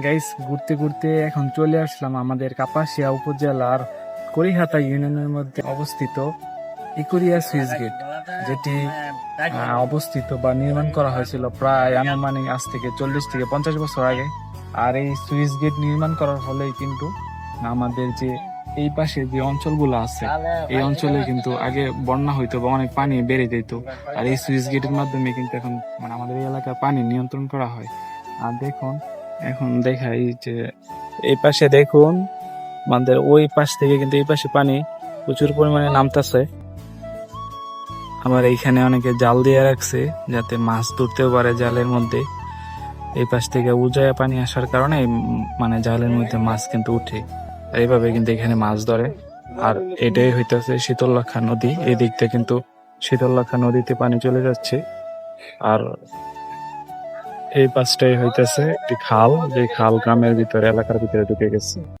Guys ঘুরতে ঘুরতে এখন চলে আসলাম আমাদের কাপাসিয়া উপজেলার করিহাতা ইউনিয়নের মধ্যে অবস্থিত ইকুরিয়া সুইচ গেট, যেটি অবস্থিত বা নির্মাণ করা হয়েছিল প্রায় আনুমানিক আজ থেকে চল্লিশ থেকে পঞ্চাশ বছর আগে। আর এই সুইচ গেট নির্মাণ করার ফলেই কিন্তু আমাদের যে এই পাশে যে অঞ্চলগুলো আছে, এই অঞ্চলে কিন্তু আগে বন্যা হইতো বা অনেক পানি বেড়ে যেত। আর এই সুইচ গেটের মাধ্যমে কিন্তু এখন মানে আমাদের এই এলাকার পানি নিয়ন্ত্রণ করা হয়। আর দেখুন এখন দেখাই যে এই পাশে দেখুন আমাদের ওই পাশ থেকে কিন্তু এই পাশে পানি প্রচুর পরিমাণে নামতেছে। আবার এইখানে অনেকে জাল দিয়ে রাখছে যাতে মাছ ধরতেও পারে জালের মধ্যে। এই পাশ থেকে উজায়া পানি আসার কারণে মানে জালের মধ্যে মাছ কিন্তু উঠে। আর এইভাবে কিন্তু এখানে মাছ ধরে। আর এটাই হইতেছে শীতলক্ষা নদী। এই দিকটা কিন্তু শীতলক্ষা নদীতে পানি চলে যাচ্ছে। আর এই পাশটাই হইতেছে একটি খাল যে খাল গ্রামের ভিতরে এলাকার ভিতরে ঢুকে গেছে।